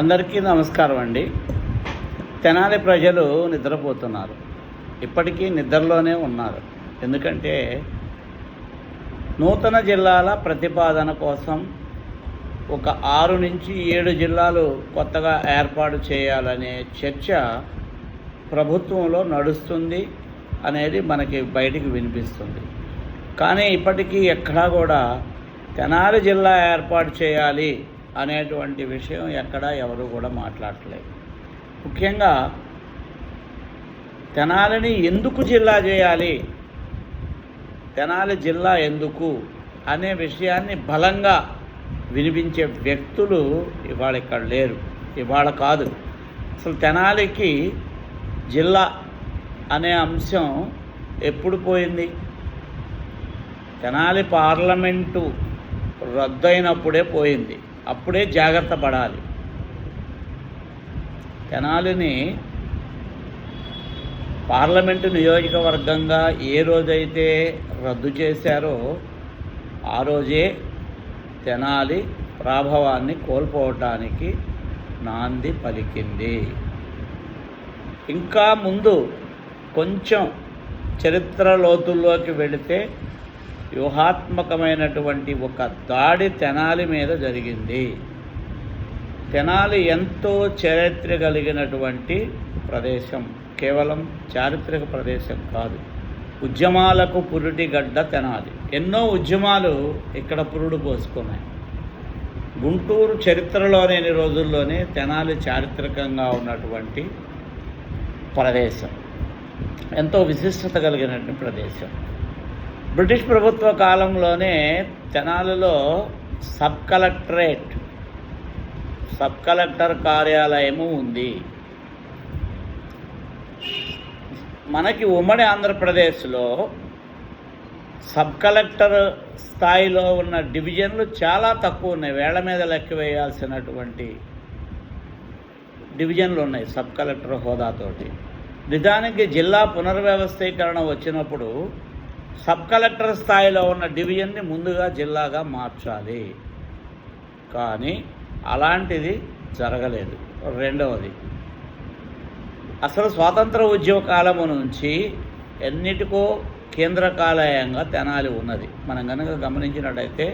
అందరికీ నమస్కారం అండి. తెనాలి ప్రజలు నిద్రపోతున్నారు. ఇప్పటికీ నిద్రలోనే ఉన్నారు. ఎందుకంటే నూతన జిల్లాల ప్రతిపాదన కోసం ఒక ఆరు నుంచి ఏడు జిల్లాలు కొత్తగా ఏర్పాటు చేయాలనే చర్చ ప్రభుత్వంలో నడుస్తుంది అనేది మనకి బయటికి వినిపిస్తుంది. కానీ ఇప్పటికీ ఎక్కడా కూడా తెనాలి జిల్లా ఏర్పాటు చేయాలి అనేటువంటి విషయం ఎక్కడా ఎవరు కూడా మాట్లాడట్లేదు. ముఖ్యంగా తెనాలిని ఎందుకు జిల్లా చేయాలి? తెనాలి జిల్లా ఎందుకు? అనే విషయాన్ని బలంగా వినిపించే వ్యక్తులు ఇవాళ ఇక్కడ లేరు. ఇవాళ కాదు. అసలు తెనాలికి జిల్లా అనే అంశం ఎప్పుడు పోయింది? తెనాలి పార్లమెంటు రద్దయినప్పుడే పోయింది. అప్పుడే జాగ్రత్త పడాలి. తెనాలిని పార్లమెంటు నియోజకవర్గంగా ఏ రోజైతే రద్దు చేశారో ఆ రోజే తెనాలి ప్రాభవాన్ని కోల్పోవటానికి నాంది పలికింది. ఇంకా ముందు కొంచెం చరిత్ర లోతుల్లోకి వెళితే వ్యూహాత్మకమైనటువంటి ఒక దాడి తెనాలి మీద జరిగింది. తెనాలి ఎంతో చరిత్ర కలిగినటువంటి ప్రదేశం. కేవలం చారిత్రక ప్రదేశం కాదు. ఉద్యమాలకు పురుటి గడ్డ తెనాలి. ఎన్నో ఉద్యమాలు ఇక్కడ పురుడు పోసుకున్నాయి. గుంటూరు చరిత్రలోని రోజుల్లోనే తెనాలి చారిత్రకంగా ఉన్నటువంటి ప్రదేశం. ఎంతో విశిష్టత కలిగినటువంటి ప్రదేశం. బ్రిటిష్ ప్రభుత్వ కాలంలోనే తెనాలిలో సబ్ కలెక్టరేట్ సబ్ కలెక్టర్ కార్యాలయము ఉంది. మనకి ఉమ్మడి ఆంధ్రప్రదేశ్లో సబ్ కలెక్టర్ స్థాయిలో ఉన్న డివిజన్లు చాలా తక్కువ ఉన్నాయి. వేళ్ళ మీద లెక్క వేయాల్సినటువంటి డివిజన్లు ఉన్నాయి సబ్ కలెక్టర్ హోదాతోటి. నిజానికి జిల్లా పునర్వ్యవస్థీకరణ వచ్చినప్పుడు సబ్ కలెక్టర్ స్థాయిలో ఉన్న డివిజన్ని ముందుగా జిల్లాగా మార్చాలి. కానీ అలాంటిది జరగలేదు. రెండవది అసలు స్వాతంత్ర ఉద్యమ కాలము నుంచి ఎన్నిటికో కేంద్ర కాలయంగా తెనాలి ఉన్నది. మనం కనుక గమనించినట్టయితే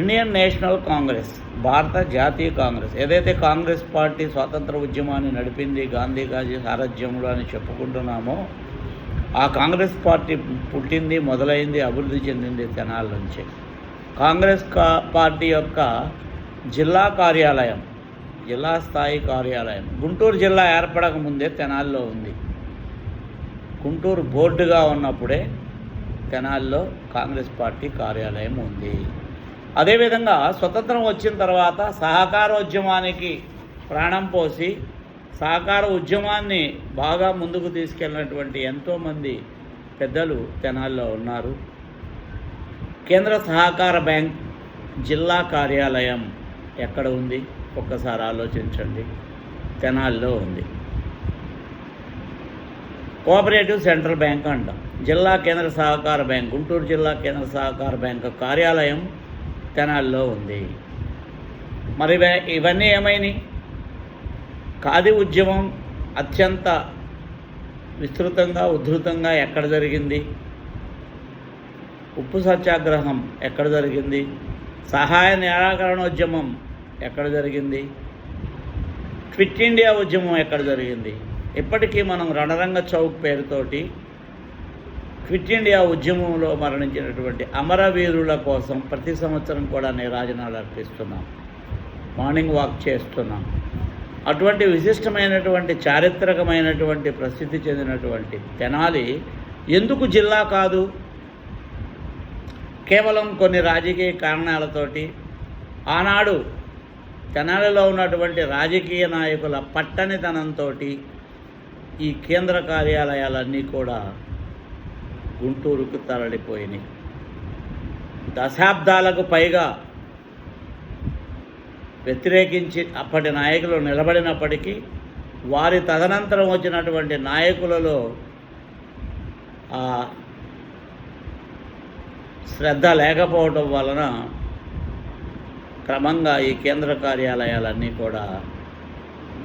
ఇండియన్ నేషనల్ కాంగ్రెస్ భారత జాతీయ కాంగ్రెస్ ఏదైతే కాంగ్రెస్ పార్టీ స్వాతంత్ర ఉద్యమాన్ని నడిపింది గాంధీ గాజీ సారథ్యంలో అని చెప్పుకుంటున్నామో ఆ కాంగ్రెస్ పార్టీ పుట్టింది మొదలైంది అభివృద్ధి చెందింది తెనాల నుంచి. కాంగ్రెస్ కా పార్టీ యొక్క జిల్లా కార్యాలయం జిల్లా స్థాయి కార్యాలయం. గుంటూరు జిల్లా ఏర్పడక ముందే తెనాల్లో ఉంది. గుంటూరు బోర్డుగా ఉన్నప్పుడే తెనాల్లో కాంగ్రెస్ పార్టీ కార్యాలయం ఉంది. అదేవిధంగా స్వతంత్రం వచ్చిన తర్వాత సహకారోద్యమానికి ప్రాణం పోసి సహకార ఉద్యమాన్ని బాగా ముందుకు తీసుకెళ్ళినటువంటి ఎంతోమంది పెద్దలు తెనాల్లో ఉన్నారు. కేంద్ర సహకార బ్యాంక్ జిల్లా కార్యాలయం ఎక్కడ ఉంది? ఒక్కసారి ఆలోచించండి. తెనాల్లో ఉంది. కోఆపరేటివ్ సెంట్రల్ బ్యాంక్ అంటాం. జిల్లా కేంద్ర సహకార బ్యాంక్ గుంటూరు జిల్లా కేంద్ర సహకార బ్యాంక్ కార్యాలయం తెనాల్లో ఉంది. మరి ఇవన్నీ ఏమైనాయి? ఖాదీ ఉద్యమం అత్యంత విస్తృతంగా ఉధృతంగా ఎక్కడ జరిగింది? ఉప్పు సత్యాగ్రహం ఎక్కడ జరిగింది? సహాయ నిరాకరణోద్యమం ఎక్కడ జరిగింది? క్విట్ ఇండియా ఉద్యమం ఎక్కడ జరిగింది? ఇప్పటికీ మనం రణరంగ చౌక్ పేరుతోటి క్విట్ ఇండియా ఉద్యమంలో మరణించినటువంటి అమరవీరుల కోసం ప్రతి సంవత్సరం కూడా నీరాజనాలు అర్పిస్తున్నాం. మార్నింగ్ వాక్ చేస్తున్నాం. అటువంటి విశిష్టమైనటువంటి చారిత్రకమైనటువంటి ప్రసిద్ధి చెందినటువంటి తెనాలి ఎందుకు జిల్లా కాదు? కేవలం కొన్ని రాజకీయ కారణాలతోటి ఆనాడు తెనాలిలో ఉన్నటువంటి రాజకీయ నాయకుల పట్టనితనంతో ఈ కేంద్ర కార్యాలయాలన్నీ కూడా గుంటూరుకు తరలిపోయినాయి. దశాబ్దాలకు పైగా వ్యతిరేకించి అప్పటి నాయకులు నిలబడినప్పటికీ వారి తదనంతరం వచ్చినటువంటి నాయకులలో ఆ శ్రద్ధ లేకపోవడం వలన క్రమంగా ఈ కేంద్ర కార్యాలయాలన్నీ కూడా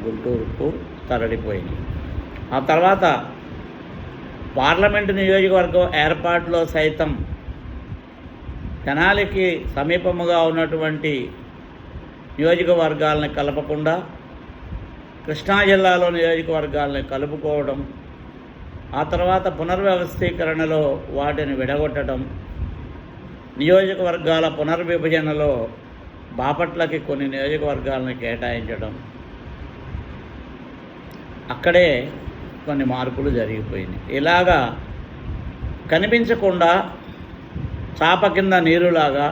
గుంటూరుకు తరలిపోయినాయి. ఆ తర్వాత పార్లమెంటు నియోజకవర్గం ఏర్పాటులో సైతం తెనాలికి సమీపముగా ఉన్నటువంటి నియోజకవర్గాలను కలపకుండా కృష్ణా జిల్లాలో నియోజకవర్గాలను కలుపుకోవడం ఆ తర్వాత పునర్వ్యవస్థీకరణలో వాటిని విడగొట్టడం నియోజకవర్గాల పునర్విభజనలో బాపట్లకి కొన్ని నియోజకవర్గాలను కేటాయించడం అక్కడే కొన్ని మార్పులు జరిగిపోయినాయి. ఇలాగా కనిపించకుండా చాప కింద నీరులాగా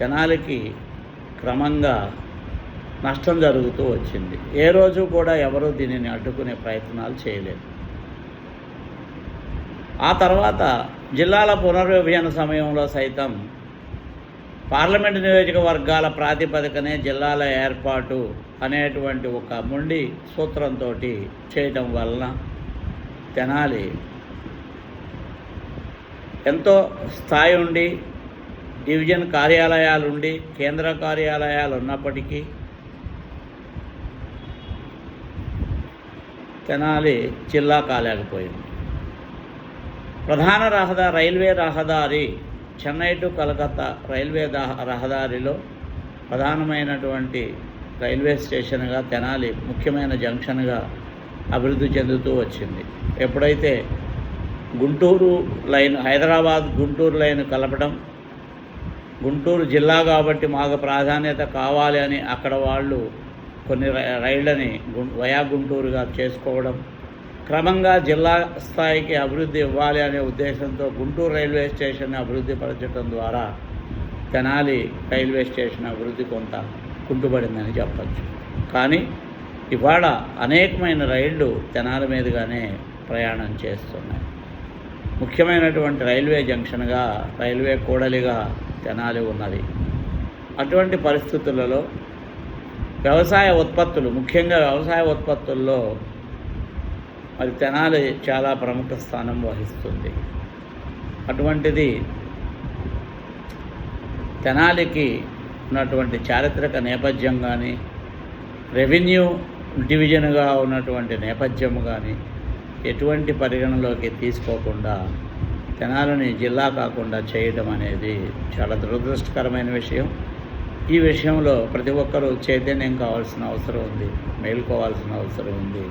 జనాలకి క్రమంగా నష్టం జరుగుతూ వచ్చింది. ఏ రోజు కూడా ఎవరూ దీనిని అడ్డుకునే ప్రయత్నాలు చేయలేదు. ఆ తర్వాత జిల్లాల పునర్విభజన సమయంలో సైతం పార్లమెంటు నియోజకవర్గాల ప్రాతిపదికనే జిల్లాల ఏర్పాటు అనేటువంటి ఒక మొండి సూత్రంతో చేయటం వలన తెనాలి ఎంతో స్థాయి ఉండి డివిజన్ కార్యాలయాలు ఉండి కేంద్ర కార్యాలయాలు ఉన్నప్పటికీ తెనాలి జిల్లా కాలేకపోయింది. ప్రధాన రహదారి రైల్వే రహదారి చెన్నై టు కలకత్తా రైల్వే రహదారిలో ప్రధానమైనటువంటి రైల్వే స్టేషన్గా తెనాలి ముఖ్యమైన జంక్షన్గా అభివృద్ధి చెందుతూ వచ్చింది. ఎప్పుడైతే గుంటూరు లైన్ హైదరాబాద్ గుంటూరు లైన్ కలపడం గుంటూరు జిల్లా కాబట్టి మాకు ప్రాధాన్యత కావాలి అని అక్కడ వాళ్ళు కొన్ని రై- రైళ్ళని వయా గుంటూరుగా చేసుకోవడం క్రమంగా జిల్లా స్థాయికి అభివృద్ధి ఇవ్వాలి అనే ఉద్దేశంతో గుంటూరు రైల్వే స్టేషన్ని అభివృద్ధి పరచడం ద్వారా తెనాలి రైల్వే స్టేషన్ అభివృద్ధి కొంత కుంటుపడిందని చెప్పచ్చు. కానీ ఇవాళ అనేకమైన రైళ్ళు తెనాలి మీదుగానే ప్రయాణం చేస్తున్నాయి. ముఖ్యమైనటువంటి రైల్వే జంక్షన్గా రైల్వే కూడలిగా తెనాలి ఉన్నది. అటువంటి పరిస్థితులలో వ్యవసాయ ఉత్పత్తులు ముఖ్యంగా వ్యవసాయ ఉత్పత్తుల్లో మరి తెనాలి చాలా ప్రముఖ స్థానం వహిస్తుంది. అటువంటిది తెనాలికి ఉన్నటువంటి చారిత్రక నేపథ్యం కానీ రెవెన్యూ డివిజన్గా ఉన్నటువంటి నేపథ్యం కానీ ఎటువంటి పరిగణలోకి తీసుకోకుండా తెనాలని జిల్లా కాకుండా చేయడం అనేది చాలా దురదృష్టకరమైన విషయం. ఈ విషయంలో ప్రతి ఒక్కరూ చైతన్యం కావాల్సిన అవసరం ఉంది మేల్కోవాల్సిన అవసరం ఉంది.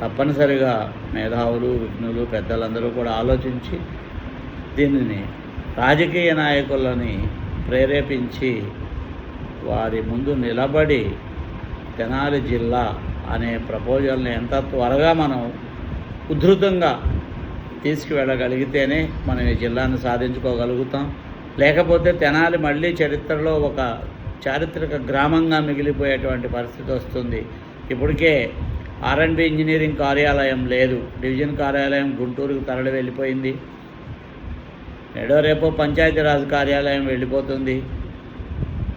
తప్పనిసరిగా మేధావులు విఘ్నులు పెద్దలందరూ కూడా ఆలోచించి దీనిని రాజకీయ నాయకులని ప్రేరేపించి వారి ముందు నిలబడి తెనాలి జిల్లా అనే ప్రపోజల్ని ఎంత త్వరగా మనం ఉధృతంగా తీసుకువెళ్ళగలిగితేనే మనం ఈ జిల్లాను సాధించుకోగలుగుతాం. లేకపోతే తెనాలి మళ్ళీ చరిత్రలో ఒక చారిత్రక గ్రామంగా మిగిలిపోయేటువంటి పరిస్థితి వస్తుంది. ఇప్పటికే ఆర్ఎండ్బి ఇంజనీరింగ్ కార్యాలయం లేదు. డివిజన్ కార్యాలయం గుంటూరుకు తరలి వెళ్ళిపోయింది. నేడో రేపో పంచాయతీరాజ్ కార్యాలయం వెళ్ళిపోతుంది.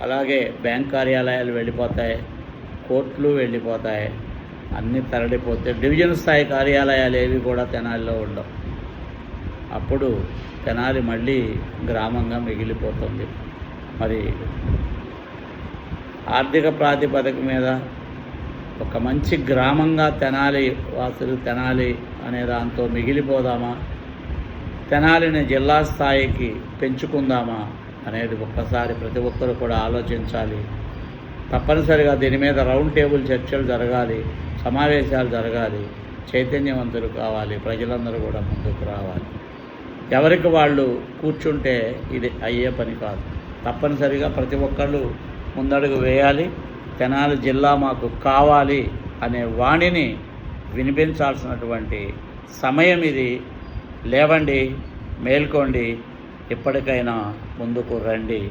అలాగే బ్యాంక్ కార్యాలయాలు వెళ్ళిపోతాయి. కోర్టులు వెళ్ళిపోతాయి. అన్నీ తరలిపోతే డివిజన్ స్థాయి కార్యాలయాలు ఏవి కూడా తెనాలిలో ఉండవు. అప్పుడు తెనాలి మళ్ళీ గ్రామంగా మిగిలిపోతుంది. మరి ఆర్థిక ప్రాతిపదిక మీద ఒక మంచి గ్రామంగా తెనాలి వాసులు తెనాలి అనే దాంతో మిగిలిపోదామా? తెనాలిని జిల్లా స్థాయికి పెంచుకుందామా? అనేది ఒక్కసారి ప్రతి ఒక్కరు కూడా ఆలోచించాలి. తప్పనిసరిగా దీని మీద రౌండ్ టేబుల్ చర్చలు జరగాలి సమావేశాలు జరగాలి చైతన్యవంతులు కావాలి ప్రజలందరూ కూడా ముందుకు రావాలి. ఎవరికి వాళ్ళు కూర్చుంటే ఇది అయ్యే పని కాదు. తప్పనిసరిగా ప్రతి ఒక్కళ్ళు ముందడుగు వేయాలి. తెనాలి జిల్లా మాకు కావాలి అనే వాణిని వినిపించాల్సినటువంటి సమయం ఇది. లేవండి మేల్కోండి ఇప్పటికైనా ముందుకు రండి.